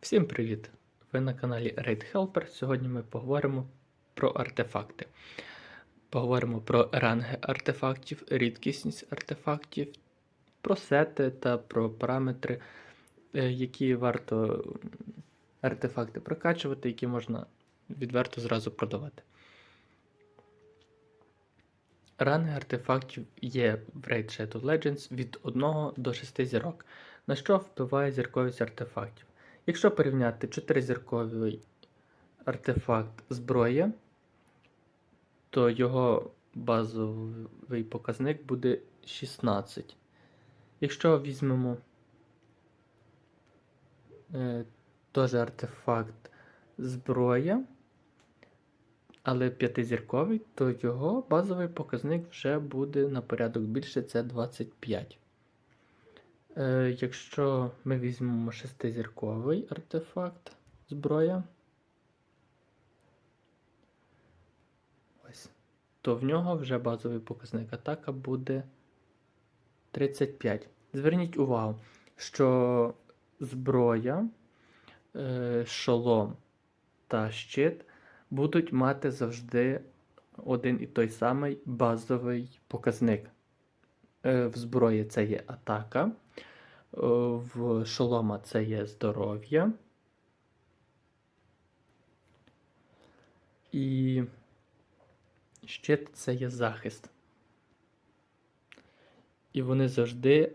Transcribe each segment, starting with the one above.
Всім привіт! Ви на каналі Raid Helper. Сьогодні ми поговоримо про артефакти. Поговоримо про ранги артефактів, рідкісність артефактів, про сети та про параметри, е, які варто артефакти прокачувати, які можна відверто зразу продавати. Ранги артефактів є в Raid Shadow Legends від 1 до 6 зірок, на що впливає зірковість артефактів. Якщо порівняти 4-зірковий артефакт зброя, то його базовий показник буде 16. Якщо візьмемо е, теж артефакт зброя, але п'ятизірковий, то його базовий показник вже буде на порядок більше, це 25. Е, якщо ми візьмемо шестизірковий артефакт зброя, ось, то в нього вже базовий показник атака буде 35. Зверніть увагу, що зброя, е, шолом та щит будуть мати завжди один і той самий базовий показник. Е, В зброї це є атака, в шолома це є здоров'я. І щит це є захист. І вони завжди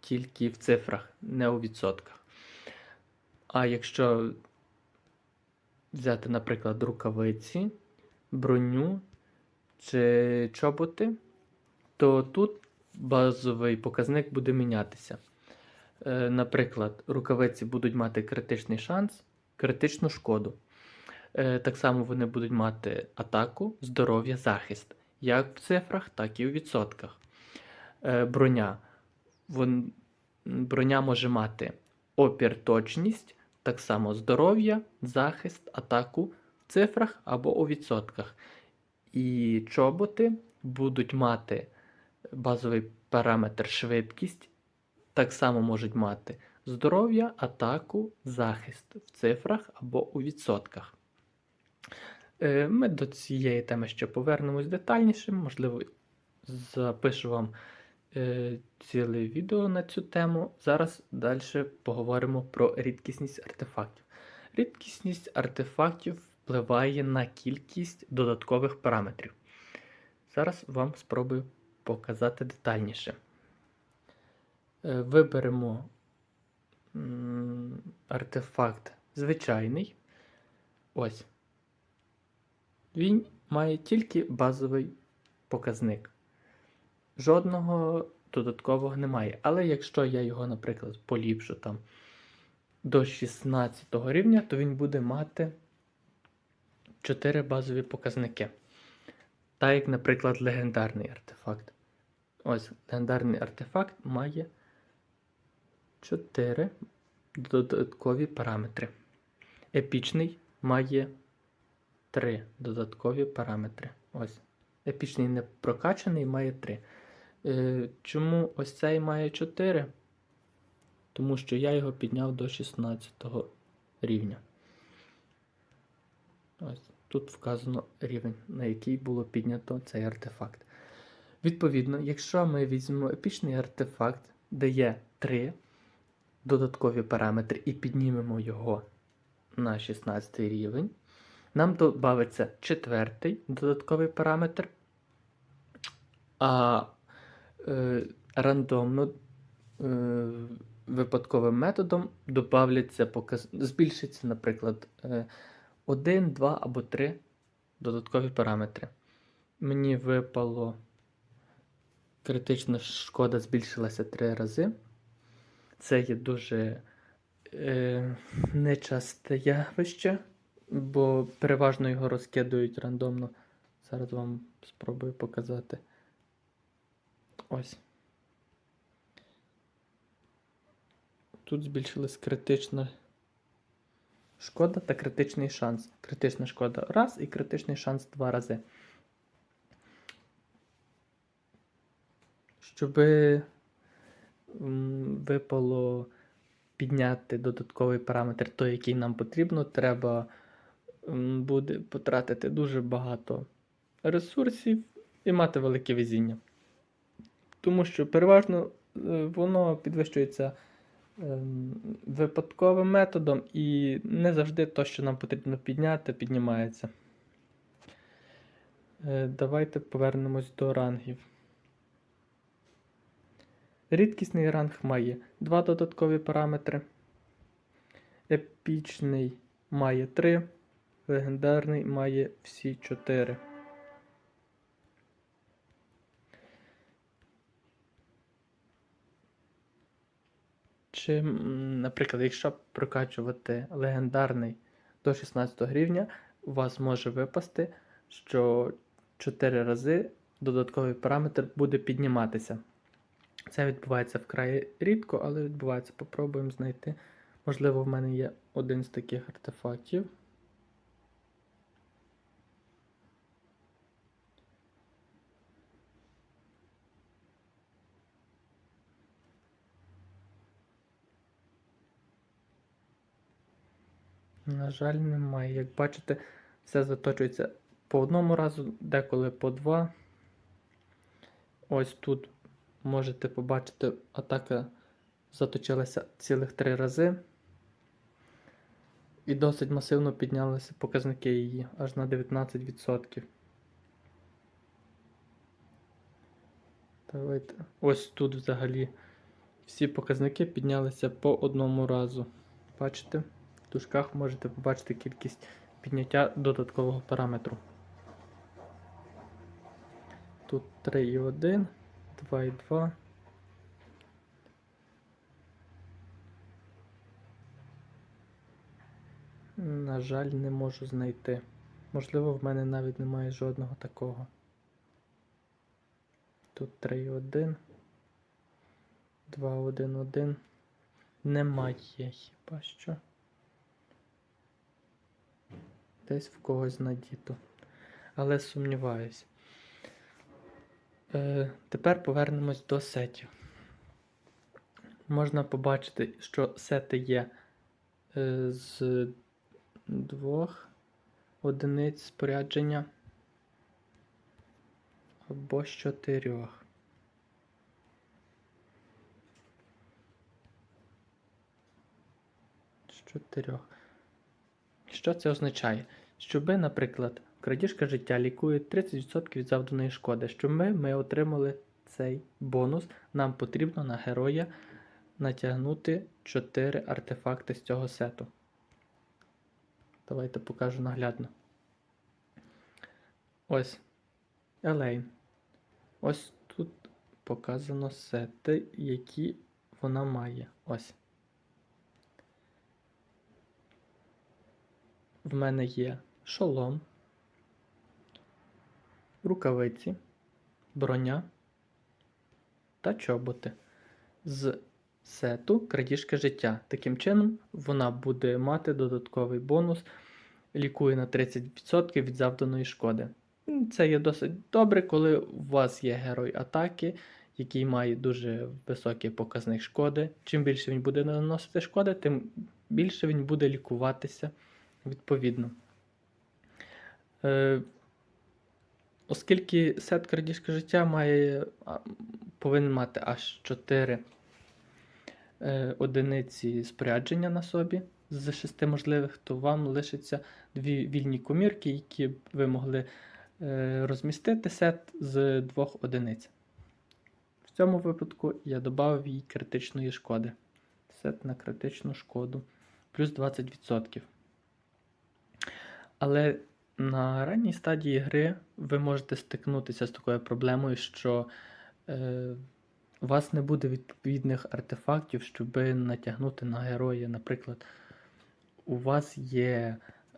тільки в цифрах, не у відсотках. А якщо взяти, наприклад, рукавиці, броню чи чоботи, то тут базовий показник буде мінятися. Е, Наприклад, рукавиці будуть мати критичний шанс, критичну шкоду. Е, Так само вони будуть мати атаку, здоров'я, захист, як в цифрах, так і у відсотках. Е, Броня. Вон, броня може мати опір, точність, так само здоров'я, захист, атаку в цифрах або у відсотках. І чоботи будуть мати базовий параметр швидкість, так само можуть мати здоров'я, атаку, захист в цифрах або у відсотках. Е, Ми до цієї теми ще повернемось детальніше, можливо, запишу вам е, ціле відео на цю тему. Зараз далі поговоримо про рідкісність артефактів. Рідкісність артефактів впливає на кількість додаткових параметрів. Зараз вам спробую показати детальніше. Е, Виберемо артефакт звичайний. Ось. Він має тільки базовий показник. Жодного додаткового немає. Але якщо я його, наприклад, поліпшу там до 16 рівня, то він буде мати 4 базові показники. Так як, наприклад, легендарний артефакт. Ось, легендарний артефакт має 4 додаткові параметри. Епічний має 3 додаткові параметри. Ось. Епічний не прокачаний має 3. Е, чому ось цей має 4? Тому що я його підняв до 16 рівня. Ось. Тут вказано рівень, на який було піднято цей артефакт. Відповідно, якщо ми візьмемо епічний артефакт, де є 3 додаткові параметри, і піднімемо його на 16 рівень, нам додається четвертий додатковий параметр, а е, рандомно е, випадковим методом добавляться показ... збільшиться, наприклад, е, 1, 2 або 3 додаткові параметри. Мені випало критична шкода збільшилася 3 рази. Це є дуже е, нечасте явище, бо переважно його розкидують рандомно. Зараз вам спробую показати. Ось. Тут збільшилась критична шкода та критичний шанс. Критична шкода раз і критичний шанс два рази. Щоб випало підняти додатковий параметр, той, який нам потрібно, треба буде потратити дуже багато ресурсів і мати велике везіння. Тому що переважно е, воно підвищується ем, випадковим методом, і не завжди то, що нам потрібно підняти, піднімається. Е, Давайте повернемось до рангів. Рідкісний ранг має два додаткові параметри. Епічний має 3, легендарний має всі 4. Чи, наприклад, якщо прокачувати легендарний до 16 гривня, у вас може випасти, що 4 рази додатковий параметр буде підніматися. Це відбувається вкрай рідко, але відбувається. Попробуємо знайти. Можливо, в мене є один з таких артефактів. На жаль, немає. Як бачите, все заточується по одному разу, деколи по два. Ось тут можете побачити, атака заточилася цілих три рази. І досить масивно піднялися показники її аж на 19%. Давайте. Ось тут взагалі всі показники піднялися по одному разу. Бачите? В дужках можете побачити кількість підняття додаткового параметру. Тут 3,1, 2,2. На жаль, не можу знайти. Можливо, в мене навіть немає жодного такого. Тут 3,1. 2,1,1. Немає хіба що. Десь в когось надіто. Але сумніваюсь. Е, тепер повернемось до сетів. Можна побачити, що сети є е, з двох одиниць спорядження або з чотирьох. З чотирьох. Що це означає? Щоби, наприклад, крадіжка життя лікує 30% від завданої шкоди. Щоб ми, ми отримали цей бонус, нам потрібно на героя натягнути 4 артефакти з цього сету. Давайте покажу наглядно. Ось Елейн. Ось тут показано сети, які вона має. Ось. В мене є шолом, рукавиці, броня та чоботи з сету крадіжки життя. Таким чином, вона буде мати додатковий бонус, лікує на 30% від завданої шкоди. Це є досить добре, коли у вас є герой атаки, який має дуже високий показник шкоди. Чим більше він буде наносити шкоди, тим більше він буде лікуватися відповідно. Е, оскільки сет крадіжка життя має, повинен мати аж 4 е, одиниці спорядження на собі з 6 можливих, то вам лишиться дві вільні комірки, які ви могли е, розмістити сет з двох одиниць. В цьому випадку я додав їй критичної шкоди. Сет на критичну шкоду плюс 20%. Але на ранній стадії гри ви можете стикнутися з такою проблемою, що е, у вас не буде відповідних артефактів, щоб натягнути на героя. Наприклад, у вас є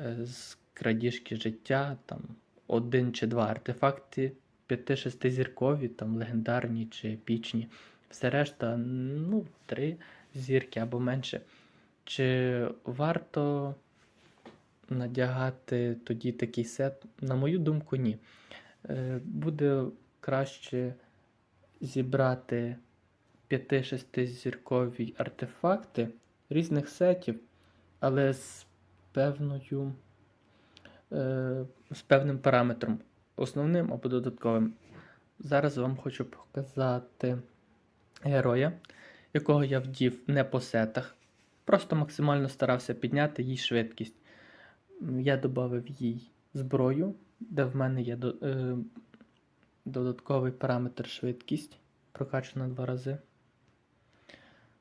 е, з крадіжки життя там один чи два артефакти 5-6 зіркові, там легендарні чи епічні. Все решта, ну, 3 зірки або менше. Чи варто надягати тоді такий сет? На мою думку, ні. Е, Буде краще зібрати 5-6 зіркові артефакти різних сетів, але з певною, е, з певним параметром, основним або додатковим. Зараз вам хочу показати героя, якого я вдів не по сетах. Просто максимально старався підняти їй швидкість. Я додав їй зброю, де в мене є до- е, додатковий параметр швидкість, прокачана два рази.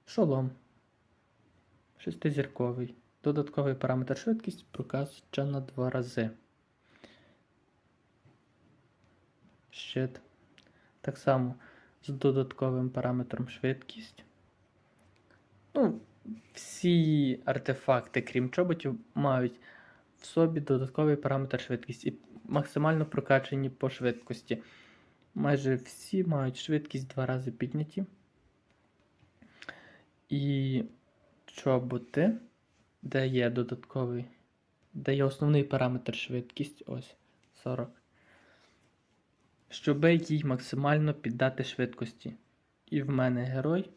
Шолом. Шестизірковий. Додатковий параметр швидкість прокачана два рази. Щит. Так само з додатковим параметром швидкість. Ну, всі артефакти, крім чоботів, мають в собі додатковий параметр швидкість і максимально прокачані по швидкості. Майже всі мають швидкість два рази підняті. І чоботи, де є додатковий, де є основний параметр швидкість, ось 40. Щоб їй максимально піддати швидкості. І в мене герой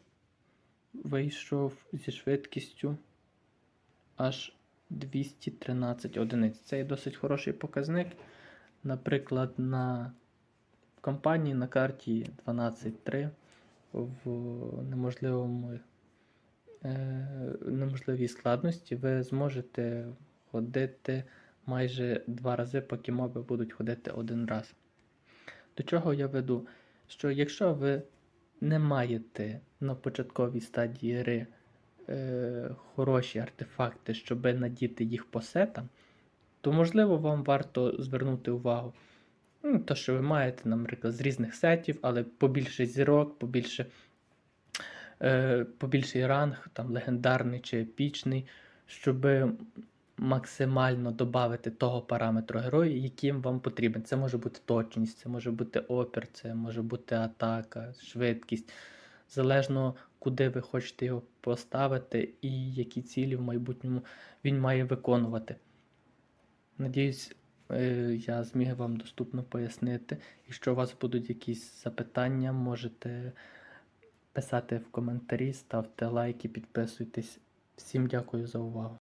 вийшов зі швидкістю аж 213 одиниць. Це є досить хороший показник. Наприклад, на компанії на карті 12.3 в неможливому, е, неможливій складності ви зможете ходити майже два рази, поки моби будуть ходити один раз. До чого я веду? Що якщо ви не маєте на початковій стадії гри е, хороші артефакти, щоб надіти їх по сетам, то можливо вам варто звернути увагу. Ну, то, що ви маєте, наприклад, з різних сетів, але побільше зірок, побільше, е, побільший ранг, там легендарний чи епічний, щоб максимально додати того параметру героя, яким вам потрібен. Це може бути точність, це може бути опір, це може бути атака, швидкість. Залежно, куди ви хочете його поставити і які цілі в майбутньому він має виконувати. Надіюсь, е, я зміг вам доступно пояснити. Якщо у вас будуть якісь запитання, можете писати в коментарі, ставте лайки, підписуйтесь. Всім дякую за увагу.